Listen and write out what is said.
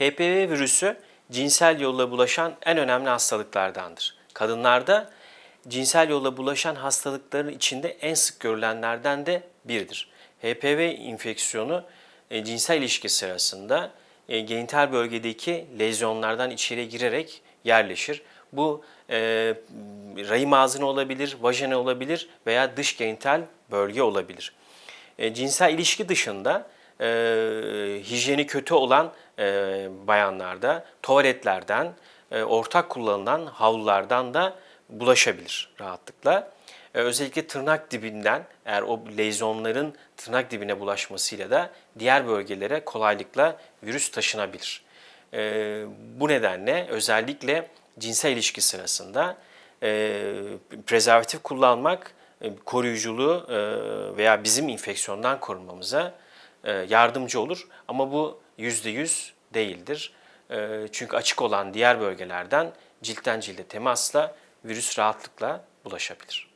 HPV virüsü cinsel yolla bulaşan en önemli hastalıklardandır. Kadınlarda cinsel yolla bulaşan hastalıkların içinde en sık görülenlerden de biridir. HPV infeksiyonu e, cinsel ilişki sırasında e, genital bölgedeki lezyonlardan içeri girerek yerleşir. Bu e, rahim ağzına olabilir, vajina olabilir veya dış genital bölge olabilir. E, cinsel ilişki dışında e, hijyeni kötü olan e, bayanlarda tuvaletlerden, e, ortak kullanılan havlulardan da bulaşabilir rahatlıkla. E, özellikle tırnak dibinden eğer o lezyonların tırnak dibine bulaşmasıyla da diğer bölgelere kolaylıkla virüs taşınabilir. E, bu nedenle özellikle cinsel ilişki sırasında e, prezervatif kullanmak e, koruyuculuğu e, veya bizim infeksiyondan korunmamıza yardımcı olur. Ama bu yüzde yüz değildir. E, Çünkü açık olan diğer bölgelerden ciltten cilde temasla virüs rahatlıkla bulaşabilir.